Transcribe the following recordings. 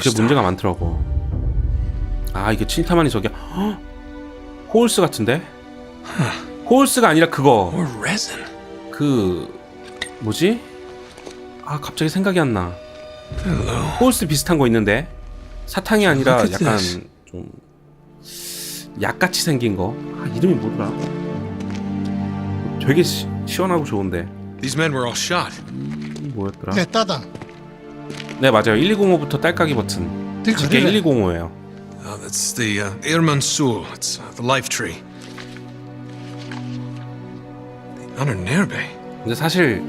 그게. 문제가 많더라고. 아 이게 친타만이 저게 헉! 호울스 같은데? 호울스가 아니라 그거. 그 뭐지? 아 갑자기 생각이 안 나. 호울스 비슷한 거 있는데 사탕이 아니라 약간. 좀 약같이 생긴 거. 아 이름이 뭐더라? 되게 시, 시원하고 좋은데 These men were all shot. 뭐였더라? 네, 따다. 네 맞아요. 1205부터 딸깍이 버튼. 네, 이게 그래. 1205예요. Oh, that's the uh, Irman Sul. It's uh, the life tree. The Honornerbe. 근데 사실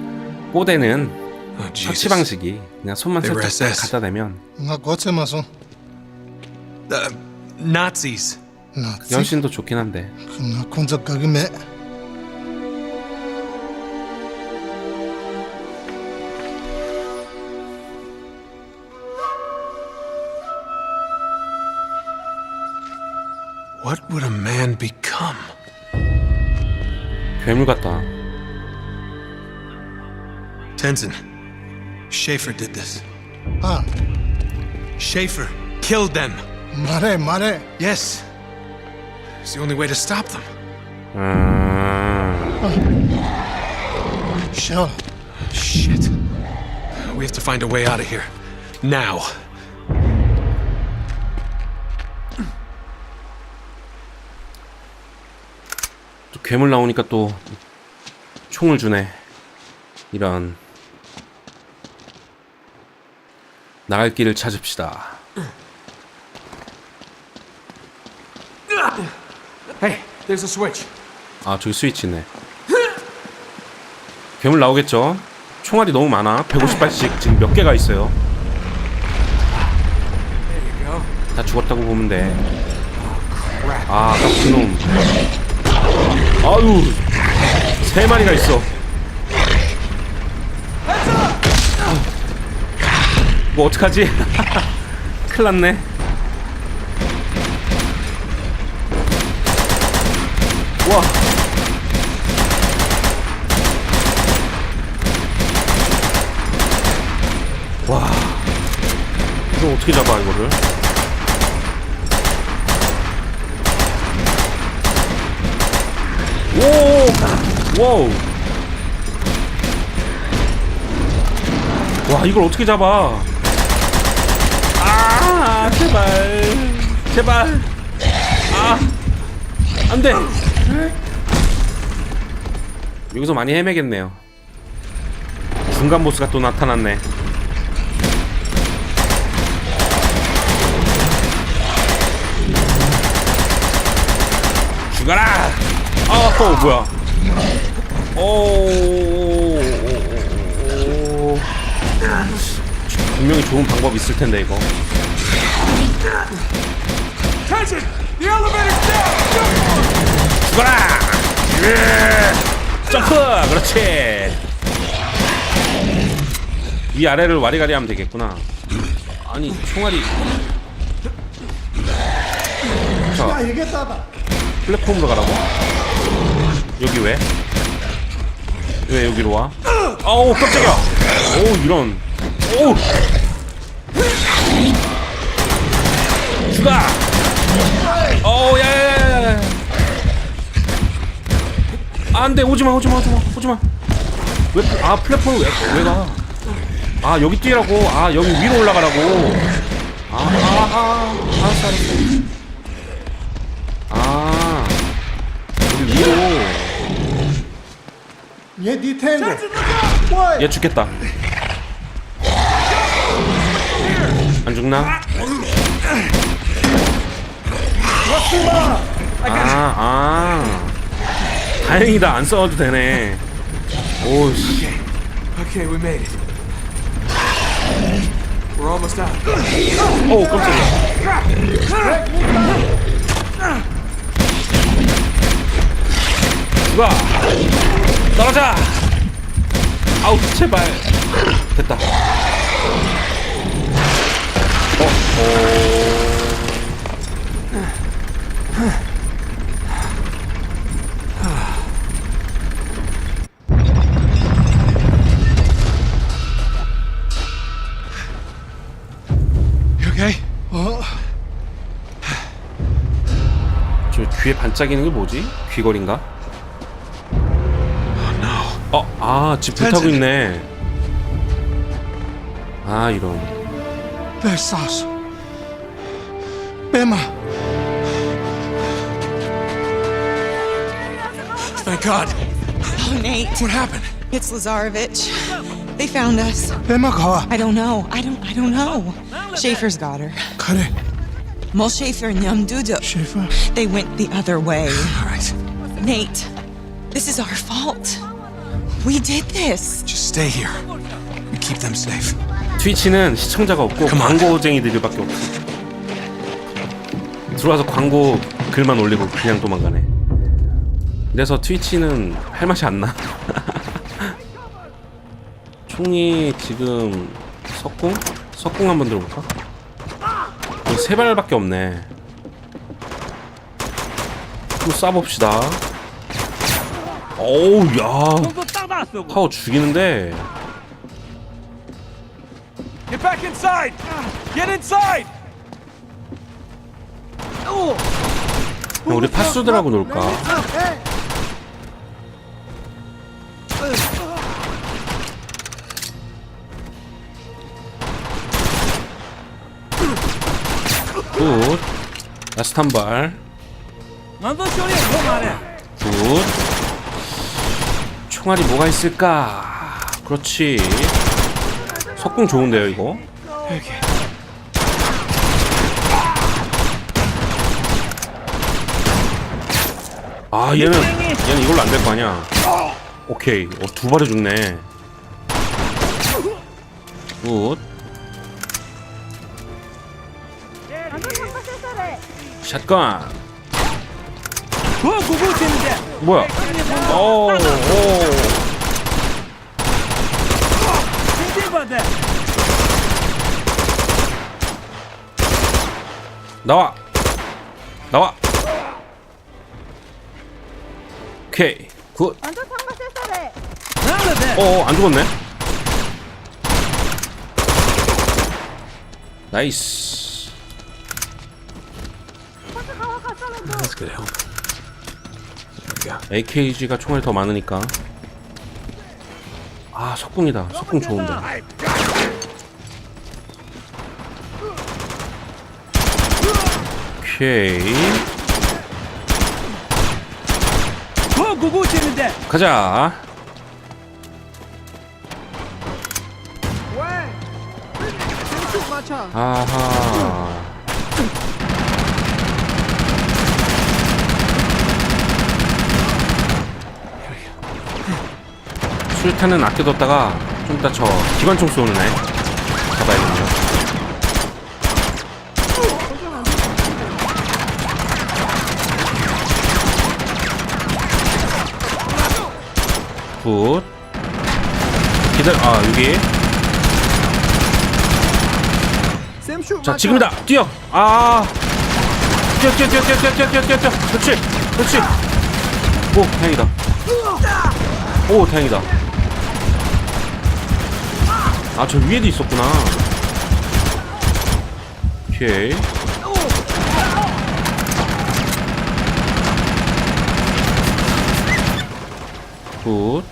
뽀대는 Oh, Jesus. 처치 방식이 그냥 손만 They were 살짝 딱 SS. 갖다 대면 나. Uh, Nazis. 나 그게 더 좋긴 한데 나 혼자 What would a man become? 괴물 같다. Tenzin. Schaefer did this. 아, Schaefer killed them. 말해, 말해. Yes. It's the only way to stop them. 음... 쉬어. Shit. We have to find a way out of here. Now. 괴물 나오니까 또 총을 주네. 이런 나갈 길을 찾읍시다. Hey, there's a switch. 아 저기 스위치 있네. 괴물 나오겠죠? 총알이 너무 많아. 150발씩 지금 몇 개가 있어요. 다 죽었다고 보면 돼. 아, 아깝은 놈. 아유, 세 마리가 있어. 뭐 어떡하지? 큰일 났네. 와. 와. 이거 어떻게 잡아, 이거를? 오! 와우. 와, 이걸 어떻게 잡아? 아, 제발. 제발. 아. 안 돼. 여기서 많이 헤매겠네요. 중간 보스가 또 나타났네. 죽어라! 아, 어, 뭐야? 오. 분명히 좋은 방법 있을 텐데 이거. 죽어라! 예! 점프! 그렇지! 위 아래를 와리가리 하면 되겠구나. 아니, 총알이. 자. 플랫폼으로 가라고? 여기 왜? 왜 여기로 와? 아우, 깜짝이야! 오, 이런. 오! 죽어! 어우, 야, 야, 야, 야. 안 돼, 오지 마, 오지 마, 오지 마, 오지 마. 왜, 플- 아, 플랫폼 왜, 왜 가? 아, 여기 뛰라고. 아, 여기 위로 올라가라고. 아, 아, 아, 알았어, 알았어. 아, 여기 위로. 얘 니탱고. 와, 얘 죽겠다. 안 죽나? 아, 아. 다행이다. 안 싸워도 되네. 오 씨. Okay, we made it. We're almost out. 오, 깜짝이야. 죽어! 아우 제발 됐다 어, 어. Okay. 어? 저 귀에 반짝이는 게 뭐지? 귀걸인가? 어, 아, 집 불타고 있네. 아, 이런. 내 사수. 빼마. Thank God. Oh, Nate. What happened? It's Lazarevich. They found us. 빼마 가와. I don't know. I don't I don't know. Schaefer's got her. 그래. Mol Schaefer and Yum Dudu. 셰프. They went the other way. All right. Nate, this is our fault. We did this. Just stay here. And keep them safe. 트위치는 시청자가 없고 Come on. 광고쟁이들밖에 없어. 들어와서 광고 글만 올리고 그냥 도망가네. 그래서 트위치는 할 맛이 안 나. 총이 지금 석궁? 석궁 한번 들어볼까? 여기 세 발밖에 없네. 한번 쏴봅시다. 어우 야 파워 죽이는데 Get back inside! Get inside! 그럼 우리 파수들하고 놀까? 굿. 라스트 한 발. 굿. 총알이 뭐가 있을까? 그렇지. 석궁 좋은데요, 이거? 아, 얘는, 얘는 이걸로 안 될 거 아니야. 오케이. 어, 두 발에 죽네. 굿. 샷건. 뭐야? 오, 오. 나와. 나와. 오케이. 굿. 어, 안 죽었네. 나이스. That's good help. Yeah. AKG가 총알이 더 많으니까. 아, 석궁이다. 석궁 좋은데. 오케이. 가자. 아하. 수류탄은 아껴뒀다가 좀 이따 저 기관총 쏘는 애 잡아야겠네요. 굿. 기다려, 아, 여기. 자, 지금이다! 뛰어! 아! 뛰어, 뛰어, 뛰어, 뛰어, 뛰어, 뛰어, 뛰어, 뛰어. 그렇지! 그렇지! 오, 다행이다. 오, 다행이다. 아, 저 위에도 있었구나. 오케이. 굿.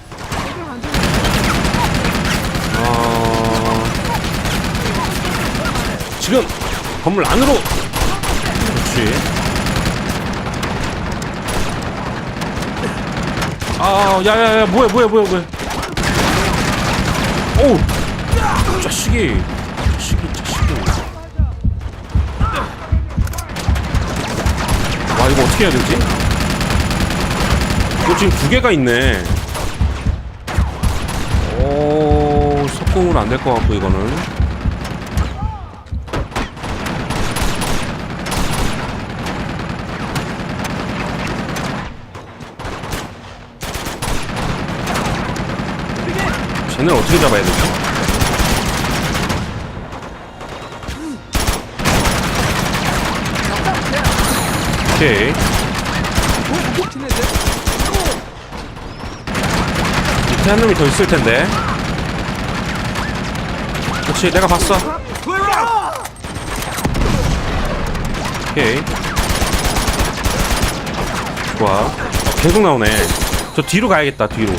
어... 지금 건물 안으로. 그렇지. 아, 야야야, 뭐야, 뭐야, 뭐야, 뭐야. 오, 자식이, 자식이, 자식이. 와, 이거 어떻게 해야 되지? 이거 지금 두 개가 있네. 오, 석궁은 안 될 것 같고 이거는. 쟤는 어떻게 잡아야 되지? 오케이. 밑에 한 놈이 더 있을 텐데. 그렇지, 내가 봤어. 오케이. 좋아 어, 계속 나오네 저 뒤로 가야겠다 뒤로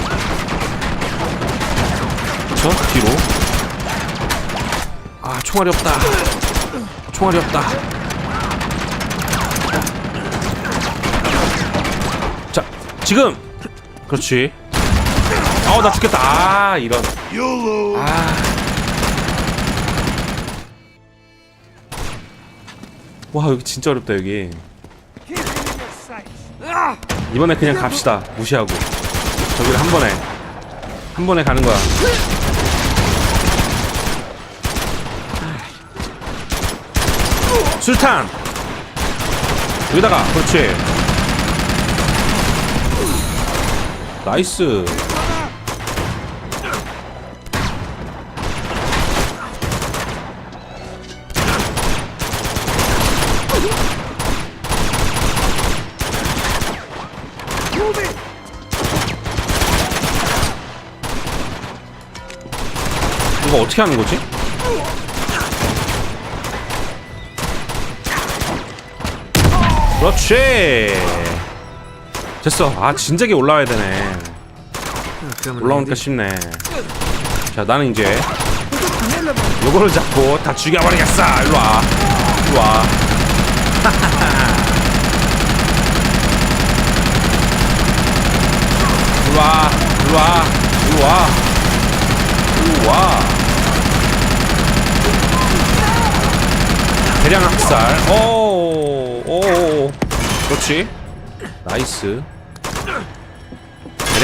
그쵸 뒤로 아 총알이 없다 총알이 없다 자 지금! 그렇지. 아나 죽겠다. 아 이런. 아. 와 여기 진짜 어렵다 여기. 이번에 그냥 갑시다. 무시하고. 저기를 한 번에. 한 번에 가는 거야. 술탄! 여기다가. 그렇지 나이스 이거 어떻게 하는 거지? 그렇지 됐어. 아 진작에 올라와야 되네. 올라오니까 쉽네. 자 나는 이제 요거를 잡고 다 죽여버리겠어. 일로와. 일로와. 일로와. 일로와. 일로와. 일로와. 대량 학살. 오오. 그렇지. 나이스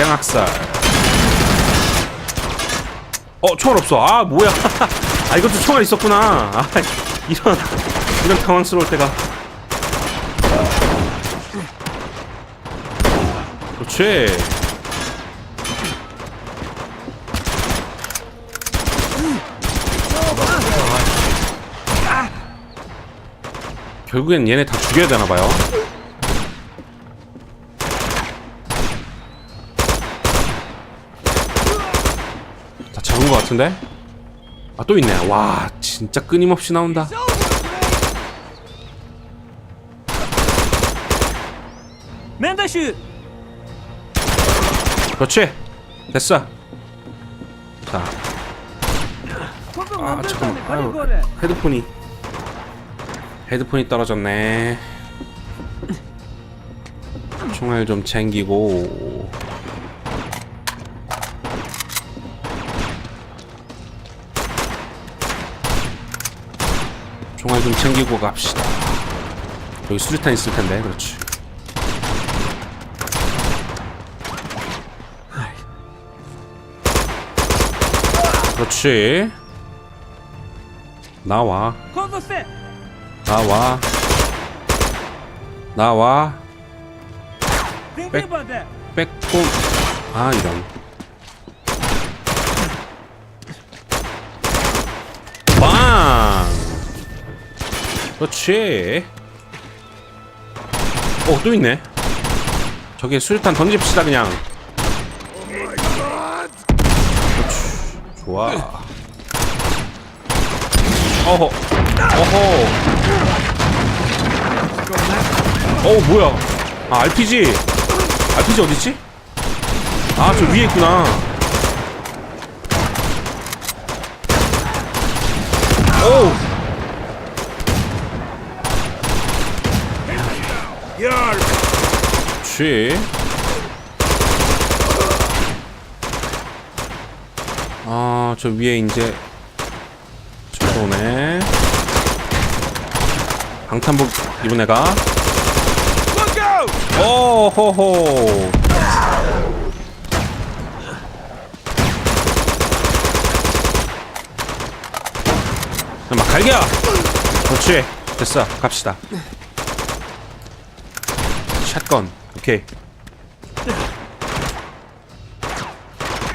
대량 학살. 어 총알 없어. 아 뭐야. 아 이것도 총알 있었구나. 아 이런 이런 당황스러울 때가. 그렇지. 결국엔 얘네 다 죽여야 되나 봐요. 다 잡은 것 같은데? 아 또 있네. 와 진짜 끊임없이 나온다. 맨다슈. 그렇지. 됐어. 자. 아 잠깐만. 아유, 헤드폰이 헤드폰이 떨어졌네. 총알 좀 챙기고. 총알 좀 챙기고 갑시다. 여기 수류탄 있을 텐데, 그렇지. 그렇지. 나와. 나와. 나와. That. 빼꼼. 아, 이런. 그렇지. 어, 또 있네. 저기 수류탄 던집시다, 그냥. 그렇지. 좋아. 어허. 어허. 어 뭐야? 아 RPG. RPG 어딨지? 아 저 위에 있구나. 오. 그 렇지. 아, 저 위에 이제 저거 오네. 방탄복 입은 애가. 오호호. 자, 막 갈겨. 그렇지. 됐어. 갑시다. 샷건. 오케이.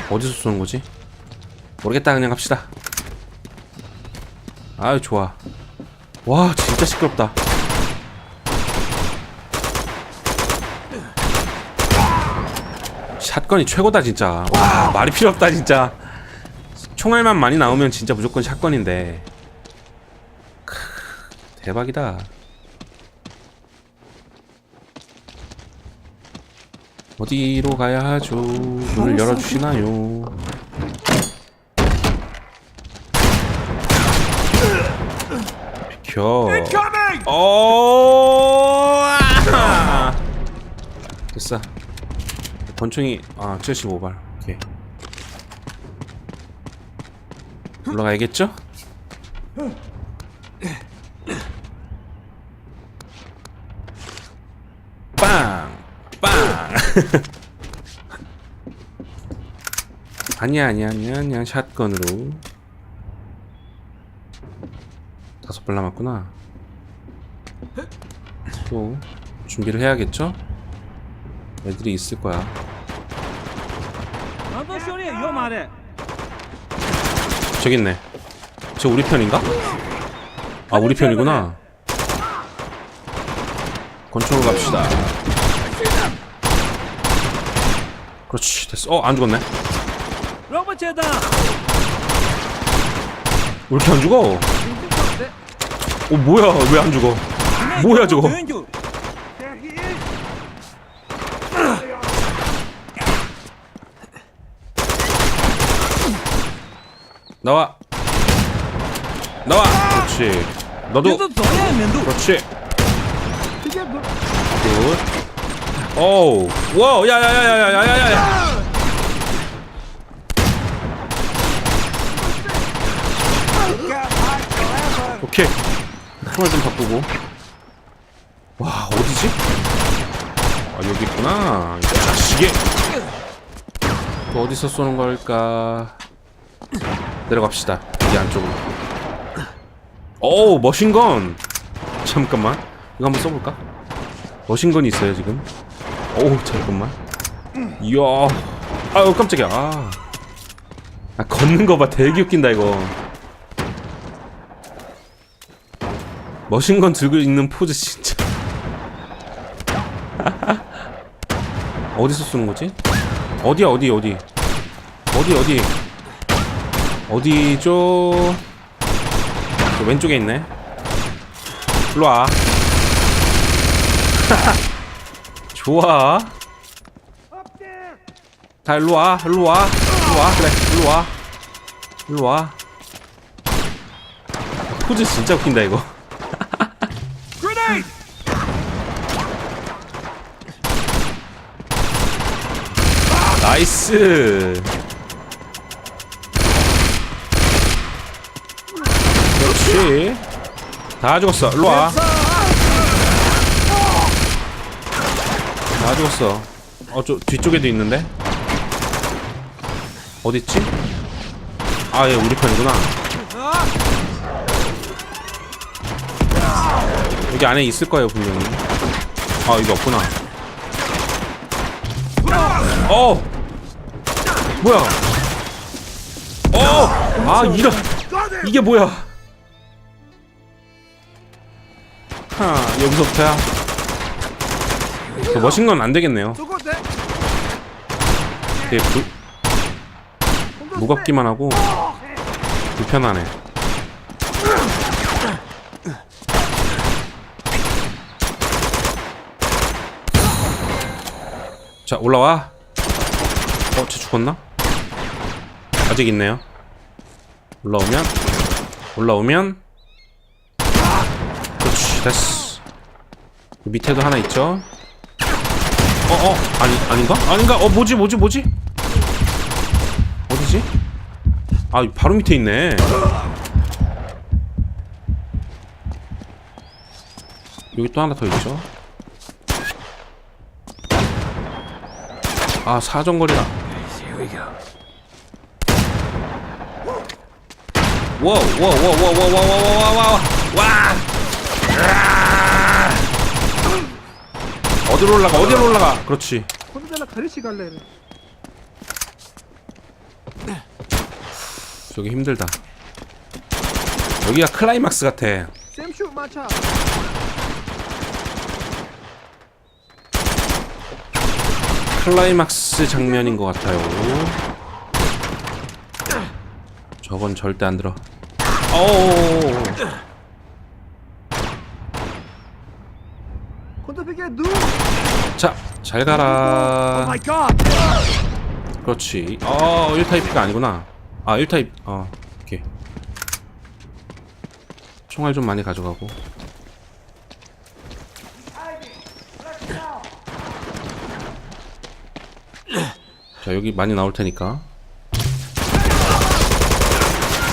어디서 쏘는 거지? 모르겠다. 그냥 갑시다. 아유 좋아. 와 진짜 시끄럽다. 샷건이 최고다 진짜. 와 말이 필요 없다 진짜. 총알만 많이 나오면 진짜 무조건 샷건인데. 크, 대박이다. 어디로 가야 하죠? 문을 열어주시나요? 비켜. 아! 됐어. 권총이 아 75발. 오케이. 올라가야겠죠? 아니야 아니야 아니야 아니야 샷건으로 다섯 발 남았구나 또 준비를 해야겠죠? 애들이 있을 거야. 저기 있네. 저 우리 편인가? 아 우리 편이구나. 권총으로 갑시다. 그렇지 됐어. 어안 죽었네. 왜 이렇게 안 죽어? 어 뭐야 왜 안 죽어? 뭐야 저거? 나와. 나와. 그렇지. 너도. 그렇지. 굿. 오우. 와우. 야야야야야야야야. 오케이. 총알 좀 바꾸고. 와 어디지? 아 여기 있구나. 이 자식이. 또 어디서 쏘는 걸까? 내려갑시다. 이 안쪽으로. 오, 머신건. 잠깐만. 이거 한번 써볼까? 머신건이 있어요 지금. 오, 잠깐만. 이야. 아유 깜짝이야. 아, 아 걷는 거 봐. 되게 웃긴다 이거. 머신건 들고 있는 포즈 진짜. 어디서 쏘는 거지? 어디야 어디 어디? 어디 어디? 어디죠? 저 왼쪽에 있네. 일로 와. 좋아. 다 일로 와, 일로 와, 일로 와, 그래, 일로 와, 일로 와. 포즈 진짜 웃긴다 이거. 나이스. 그렇지. 다 죽었어. 일로 와. 다 죽었어. 어, 저 뒤쪽에도 있는데. 어디 있지? 아, 얘 우리 편이구나. 여기 안에 있을 거예요, 분명히. 아, 여기 없구나. 어! 뭐야? 어! 아, 이런. 이게 뭐야? 하, 여기서부터야. 저 머신건 안 되겠네요. 되게 부, 무겁기만 하고 불편하네. 자, 올라와. 어, 쟤 죽었나? 아직 있네요. 올라오면 올라오면 그렇지 됐어 그 밑에도 하나 있죠 어 어 아니 아닌가? 아닌가? 어 뭐지 뭐지 뭐지? 어디지? 아 바로 밑에 있네. 여기 또 하나 더 있죠? 아 사정거리다. 와우 와우 와우 와우 와우 와 으아! 어디로 올라가 어디로 올라가? 그렇지. 저기 힘들다. 여기가 클라이막스 같아. 클라이막스 장면인 것 같아요. 저건 절대 안 들어. 오 자, 잘 Oh 가라. god! 그렇지. 어, 1타입가 아니구나. 아, 1타입. 어, 오케이. 총알 좀 많이 가져가고. 자, 여기 많이 나올 테니까.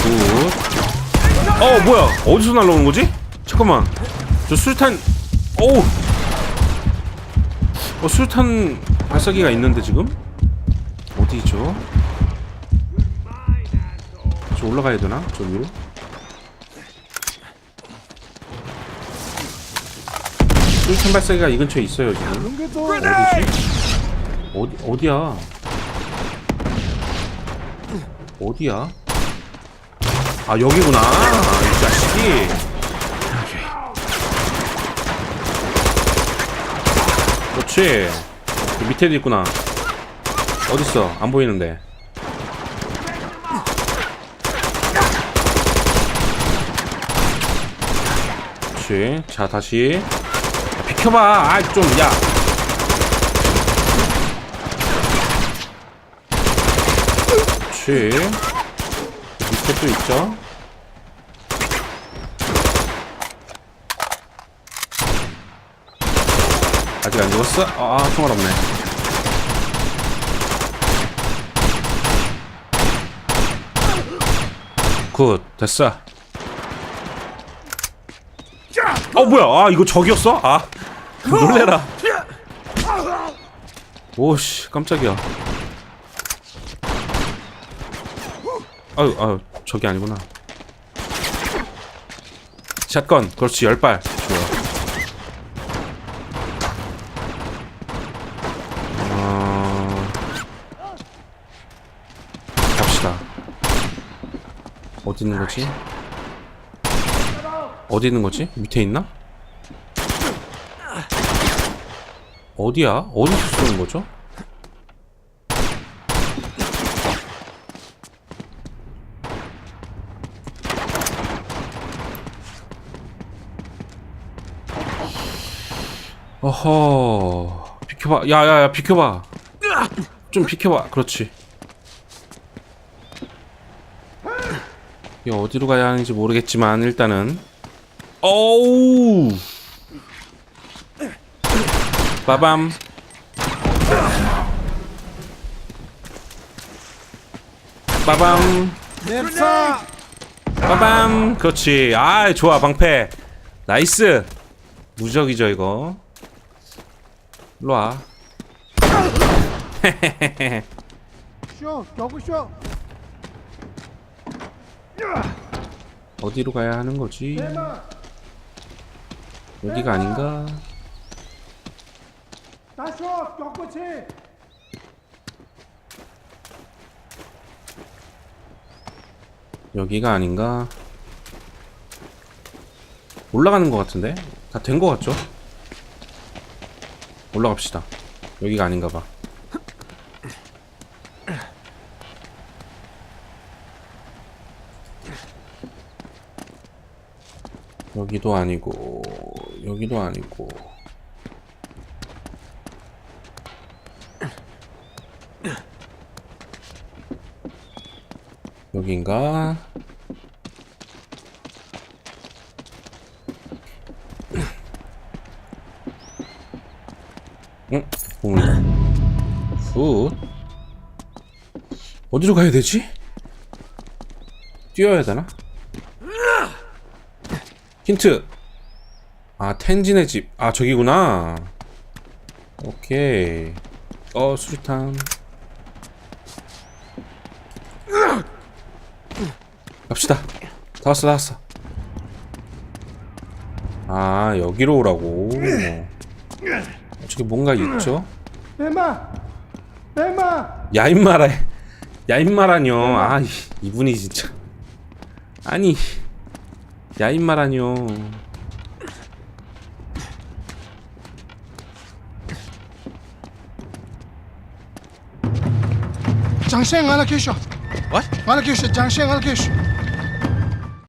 굿. 어, 뭐야? 어디서 날라오는 거지? 잠깐만. 저 수류탄. 어우. 어, 수류탄 발사기가 있는데 지금? 어디죠? 저 올라가야 되나? 저 위로? 수류탄 발사기가 이 근처에 있어요 지금 어디지? 어디, 어디야? 어디야? 아 여기구나 이 자식이 그렇지 그 밑에도 있구나 어딨어? 안 보이는데. 그렇지. 자, 다시. 야, 비켜봐. 아, 좀, 야. 그렇지. 밑에 또 있죠? 아직 안 죽었어? 아, 총알 없네. 굿 됐어. 어 뭐야? 아 이거 적이었어? 아 놀래라. 오씨 깜짝이야. 아유 아유 저기 아니구나. 샷건 그렇지 열발. 좋아 어... 갑시다 있는 거지? 어디 있는 거지? 밑에 있나? 어디야? 어디서 쏘는 거죠? 어허 비켜봐 야야야 비켜봐 좀 비켜봐 그렇지 어디로 가야 하는지 모르겠지만 일단은. 어우! 빠밤. 빠밤. 빠밤. 그렇지. 아 좋아. 방패. 나이스. 무적이죠 이거. 일로와. 쇼, 경고쇼. 어디로 가야 하는 거지? 여기가 아닌가. 여기가 아닌가? 올라가는 것 같은데? 다 된 것 같죠? 올라갑시다. 여기가 아닌가 봐 여기도 아니고 여기도 아니고 여긴가 응? 보물 굿 어디로 가야 되지? 뛰어야 되나? 힌트. 아 텐진의 집. 아 저기구나. 오케이. 어 수류탄. 갑시다. 다 왔어 다 왔어. 아 여기로 오라고. 저기 뭔가 있죠? 뱀마, 뱀마. 야 임마라 야 임마라뇨. 아 이- 이분이 진짜. 아니 야 임마라뇨 장생 하나 계셔. What? 하나 계셔. 장생 하나 계셔.